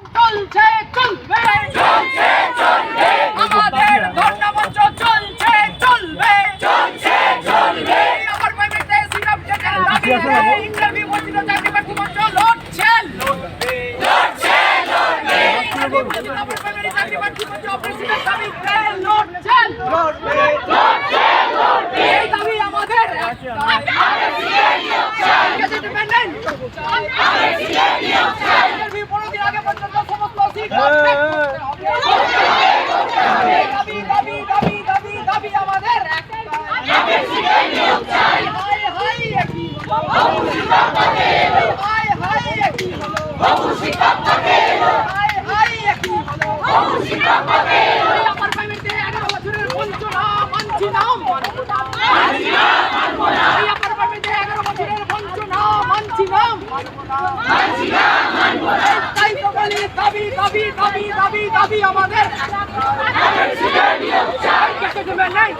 চলছে চলবে। চলছে চলবে। আমাদের ধর্ণা মঞ্চ চলছে চলবে। চলছে চলবে। আমার প্রাইভেটে সিরাপ যেটা দাবি ইন্টারভিউ বলছিল চাকরি প্রার্থী মঞ্চ লড়ছে লড়বে। লড়ছে লড়বে। আমার প্রাইভেটে চাকরি প্রার্থী মঞ্চ অফিসের দাবিতে লড়ছে লড়বে। লড়ছে লড়বে। এই দাবি আমাদের। ইন্টারভিউ পনেরো আগে পর্যন্ত সমস্ত সিট অর্ধেক করতে হবে। দাবি দাবি দাবি দাবি দাবি আমাদের একটাই। হায় হায় একই হলো। হায় হায় একই হলো। হায় হায় একই হলো। এই আমার প্রাইভেটে এগারো বছরের বঞ্চনা মানছি না মানব না। এই আমার প্রাইভেটে এগারো বছরের বঞ্চনা মানছি না মানব না। তাই তো দাবি দাবি দাবি দাবি দাবি আমাদের কেটে দেবে নাই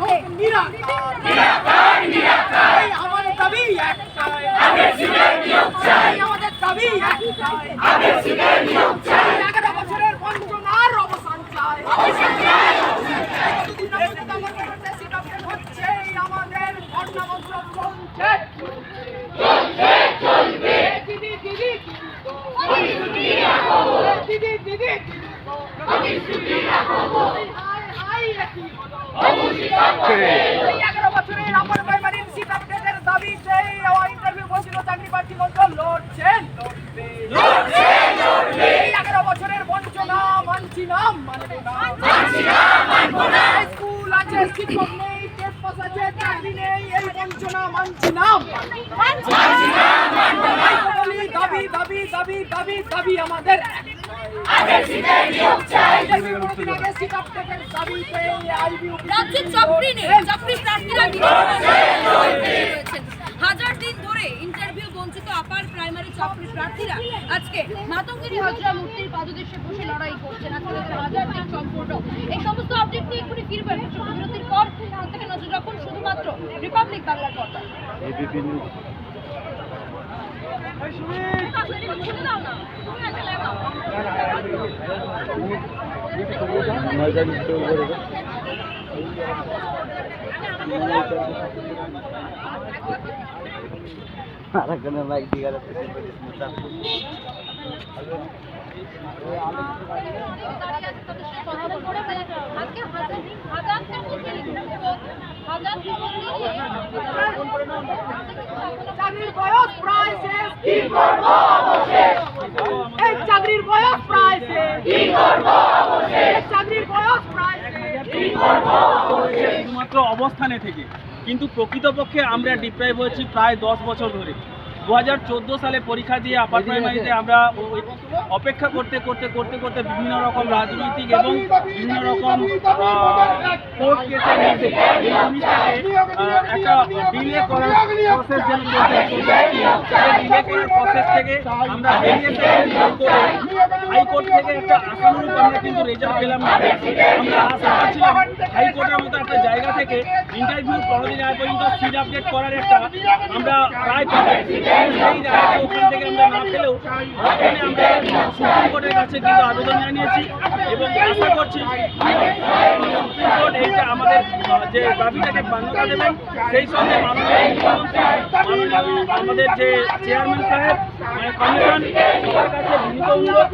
হোক নিরাকার। এই আমাদের দাবি একটাই। আমাদের দাবি একটাই। এগারো বছরের বঞ্চনার অবসান চাই এতদিন পর্যন্ত আমাদের মধ্যে সিট আপডেট হচ্ছে, এই আমাদের ঘটনামন্ত্র চলছে। দিদি, দিদি, দিদি, দিদি, হায়, হায়, একই হলো। এই এগারো বছরের আপার প্রাইমারির সিট আপডেটের দাবিতে আমার ইন্টারভিউ বলছিল চাকরি প্রার্থী মঞ্চ লড়ছে লড়বে এই এগারো বছরের বঞ্চনা মানছি না মানবো না স্কুল আছে শিক্ষক নেই টেট পাস আছে চাকরি নেই এই বঞ্চনা মানছি না তাই তো বলি দাবি দাবি দাবি দাবি দাবি আমাদের চাকরি নেই চাকরি প্রার্থীরা হাজার দিন ধরে ইন্টারভিউ বঞ্চিত আপার প্রাইমারি চাকরি প্রার্থীরা আজকে মাতঙ্গিনী হাজরা মূর্তির পাদদেশে বসে লড়াই করছেন আজকে তাদের হাজার দিন সম্পূর্ণ। এই সমস্ত আপডেট নিয়ে এক্ষুনি ফিরবেন বিরতির পর। প্রত্যেকে নজর রাখুন শুধুমাত্র রিপাবলিক বাংলার পর্দায় লাগাও আরেকজনের মাইক দিয়ে আজকে হাজার হাজার চাকরির বয়স প্রায় শেষ। কি করব অবশেষ এই চাকরির বয়স প্রায় শেষ। কি করব অবশেষ চাকরির বয়স শুধুমাত্র অবস্থানে থেকে। কিন্তু প্রকৃতপক্ষে আমরা ডিপ্রাইভ হয়েছি প্রায় দশ বছর ধরে। দু হাজার চোদ্দ সালে পরীক্ষা দিয়ে আপার প্রাইমারিতে আমরা অপেক্ষা করতে করতে করতে করতে বিভিন্ন রকম রাজনৈতিক এবং বিভিন্ন রকম একটা ডিলে করার প্রসেস যেন ডিলে করার প্রসেস থেকে আমরা বেরিয়ে হাইকোর্টে থেকে একটা আশানুরূপ আমরা কিন্তু রেজাল্ট পেলাম না। আমরা আশা করছিলাম হাইকোর্টের মতো একটা জায়গা থেকে ইন্টারভিউ পনেরো আগে পর্যন্ত সিট আপডেট করার একটা আমরা প্রায় পাবো। সেই জায়গাটা ওখান থেকে আমরা না পেলেও ওখানে আমরা সুপ্রিম কোর্টের কাছে কিন্তু আবেদন জানিয়েছি এবং আশা করছি সুপ্রিম কোর্ট এইটা আমাদের যে দাবিটাকে মান্যতা দেবেন, সেই সঙ্গে আমাদের যে চেয়ারম্যান সাহেব মানে কমিশন সবার কাছে বিনীত অনুরোধ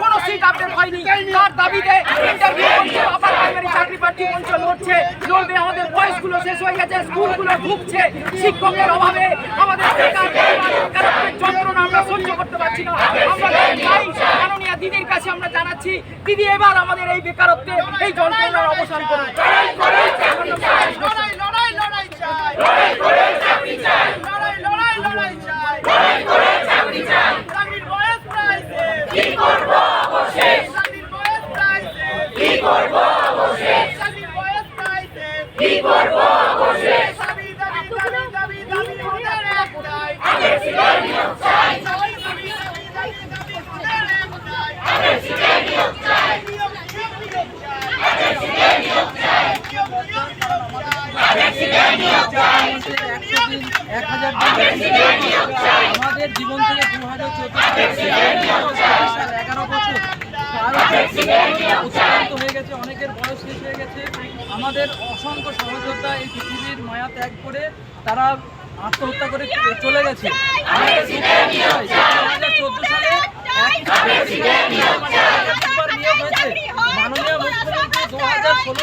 কোনো হয়নি দাবিতে চাকরি আমাদের শেষ হয়ে গেছে ঢুকছে শিক্ষকের অভাবে আমাদের যন্ত্রণা আমরা সহ্য করতে পারছি না আমরা দিদির কাছে আমরা জানাচ্ছি, দিদি এবার আমাদের এই বেকারত্বে এই যন্ত্রণার অবসান করুন। লড়াই লড়াই লড়াই চাই। আমাদের জীবন থেকে দু হাজার চোদ্দ এগারো বছর হয়ে গেছে অনেকের বয়স শেষ হয়ে গেছে। আমাদের অসংখ্য সহযোদ্ধা এই পৃথিবীর মায়া ত্যাগ করে তারা আত্মহত্যা করে চলে গেছে। চোদ্দ সালে মাননীয় মুখ্যমন্ত্রী দু হাজার ষোলো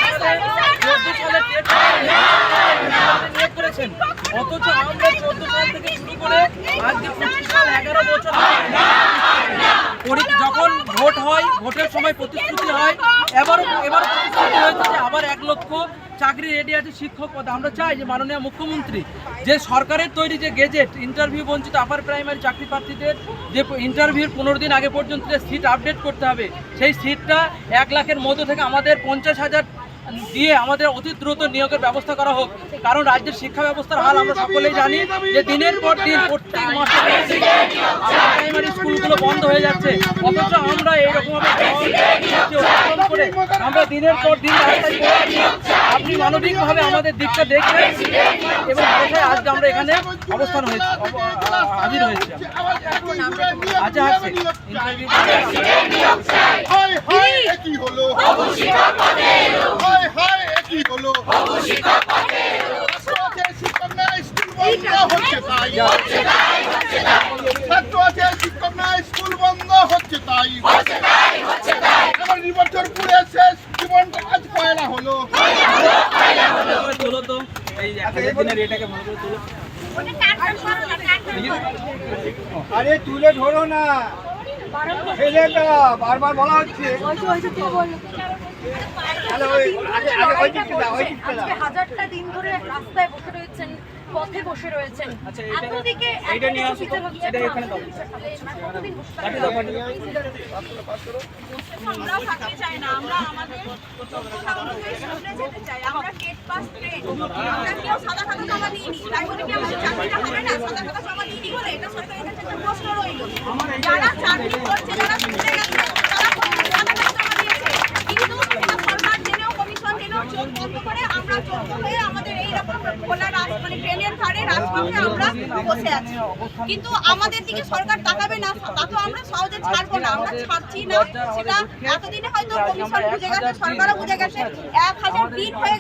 করেছেন। অথচ আমরা চোদ্দ সাল করে আজকে এগারো বছর যখন ভোট হয়, ভোটের সময় প্রতিশ্রুতি হয় এবার এবার আবার এক লক্ষ চাকরি রেডি আছে শিক্ষক পদে। আমরা চাই যে মাননীয় মুখ্যমন্ত্রী, যে সরকারের তৈরি যে গেজেট ইন্টারভিউ বঞ্চিত আপার প্রাইমারি চাকরি প্রার্থীদের, যে ইন্টারভিউর পনেরো দিন আগে পর্যন্ত যে সিট আপডেট করতে হবে, সেই সিটটা এক লাখের মধ্য থেকে আমাদের পঞ্চাশ হাজার দিয়ে আমাদের অতি দ্রুত নিয়োগের ব্যবস্থা করা হোক। কারণ রাজ্যের শিক্ষা ব্যবস্থার হাল আমরা সকলেই জানি যে দিনের পর দিন প্রত্যেক মাসে প্রাইমারি স্কুলগুলো বন্ধ হয়ে যাচ্ছে। অথচ আমরা এইরকম অতিক্রম করে আমরা দিনের পর দিন রাস্তায়। আপনি মানবিকভাবে আমাদের দিকটা দেখবেন এবং ভরসায় আজকে আমরা এখানে অবস্থান হয়েছি হাজির হয়েছি আচ্ছা আছে ইন্টারভিউ হায় হায় হলো হায় হায় একই হলো ছাত্র আছে শিক্ষক নাই স্কুল বন্ধ হচ্ছে তাই ছাত্র আছে শিক্ষক নাই স্কুল বন্ধ হচ্ছে তাই আমার নির্বাচন পুরে শেষ জীবনটা আজ পয়লা হলো করে তোলো তো এই এক হাজার দিনের এটাকে ভালো করে তোলো। আরে তুলে ধরো না। ছেলেটা বারবার বলা হচ্ছে। ওই আগে আগে ওই দিকটা দাও, ওই দিকটা দাও। হাজারটা দিন ধরে রাস্তায় বসে রয়েছেন পথে বসে রয়েছেন। আচ্ছা, এটা- এতদিকে নিয়ে আসো তো, এত হচ্ছে এটা এখানে দাও। কাটি দাও, কাটি দাও। আমরাও থাকতে চাই না আমরা আমাদের সামনে যেতে চাই। আমরা টেট পাস ট্রেন আমরা কেউ সাদা খাতা জমা দিইনি। তাই বলে কি আমাদের চাকরিটা হবে না? সাদা খাতা জমা দিইনি বলে এটা সরকারের কাছে একটা প্রশ্ন রইল। যারা চাকরি করছে যারা স্কুলে গেছে তারা কোনো সাদা খাতা জমা দিয়েছে কিন্তু এটা সরকার জেনেও কমিশন জেনেও চোখ বন্ধ করে আমরা চোখ হয়ে আমাদের এই রকম খোলা রাস মানে ট্রেনের ধারে রাজপথে আমরা বসে আছি। কিন্তু আমাদের দিকে সরকার তাকাবে না, তা তো আমরা সহজে ছাড়বো না, আমরা ছাড়ছি না। সেটা এতদিনে হয়তো কমিশন বুঝে গেছে, সরকারও বুঝে গেছে। এক হাজার দিন হয়ে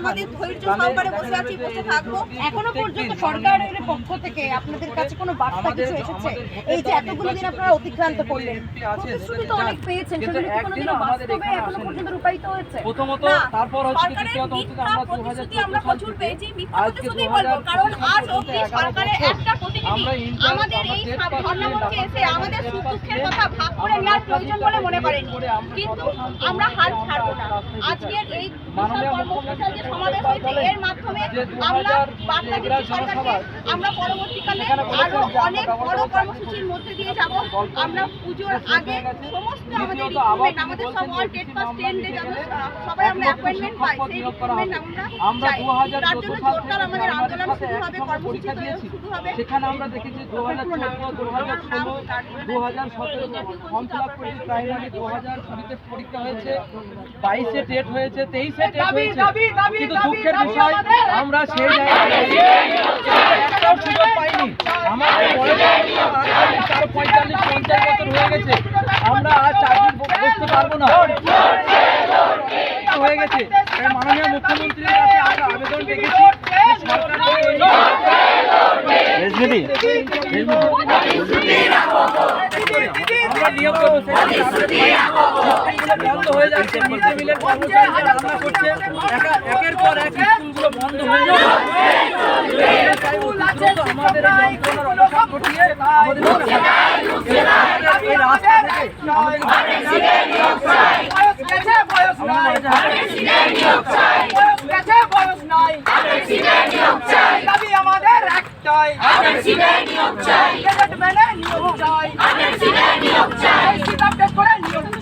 আমাদের ধৈর্য সহকারে বসে আছি বসে থাকব। এখনও পর্যন্ত সরকারের পক্ষ থেকে আপনাদের কাছে কোনো বার্তা কিছু এসেছে? এই যে এতগুলো দিন আপনারা অতিক্রান্ত করলেন। প্রতিশ্রুতি তো অনেক পেয়েছেন সেগুলো কি কোনোদিনও বাস্তবে এখনও পর্যন্ত রূপায়িত হয়েছে? প্রথমত তারপর হচ্ছে দ্বিতীয়ত হচ্ছে আমরা দু হাজার প্রতিশ্রুতি চোদ্দ আমরা প্রচুর পেয়েছি মিথ্যা প্রতিশ্রুতি বলব কারণ আজ অবধি সরকারের একটা প্রতিনিধি আমাদের এই ধর্মমঞ্চে এসে আমাদের সুখ দুঃখের কথা ভাগ করে নেওয়ার প্রয়োজন বলে মনে করেনি। কিন্তু আমরা হাল ছাড়বো না। আজকের এই বিশাল মুখ্যমন্ত্রী সমাবেশ হয়েছে। এর মাধ্যমে আমরা বার্তা দিচ্ছি সরকারকে আমরা পরবর্তীকালে আরও অনেক বড় কর্মসূচির মধ্যে দিয়ে যাব। আমরা পুজোর আগে সমস্ত আমাদের রিক্রুটমেন্ট আমাদের সব অল টেট পাস আমরা টেন ডে নিতে সবাই আমরা অ্যাপয়েন্টমেন্ট পাই সেই। রিক্রুটমেন্ট আমরা চাই। 2014 তার জন্য জোরদার আমাদের আন্দোলন শুরু হবে পরীক্ষা কর্মসূচি দিয়েছি শুরু হবে। সেখানে আমরা দেখেছি দু হাজার চোদ্দ দু হাজার ষোলো দু হাজার সতেরো ফর্ম ফিল আপ করেছি প্রাইমারি দু হাজার কুড়িতে পরীক্ষা হয়েছে বাইশে টেট হয়েছে তেইশে টেট হয়েছে। কিন্তু দুঃখের বিষয় আমরা সেই জায়গায় একটাও সুযোগ পাইনি আমাদের চার পঁয়তাল্লিশ পঞ্চাশ বছর হয়ে গেছে আমরা আর চাকরি বসতে পারব না হয়ে গেছে মাননীয় মুখ্যমন্ত্রীর কাছে আমরা আবেদন রেখেছি যে সরকার আমরা নিয়োগ করব বন্ধ হয়ে যাচ্ছে মিড ডে মিলের কর্মচারী রান্না করছে একের পর এক স্কুলগুলো বন্ধ হয়ে যাচ্ছে আমরা চাইব দ্রুত আমাদের যন্ত্রণার অবসান ঘটিয়ে আমাদের এই রাস্তা থেকে আমাদের বয়স গেছে বয়স নাই বয়স গেছে বয়স নাই দাবি আমাদের একটাই গেজেট মেনে নিয়োগ চাই সিট আপডেট করে নিয়োগ চাই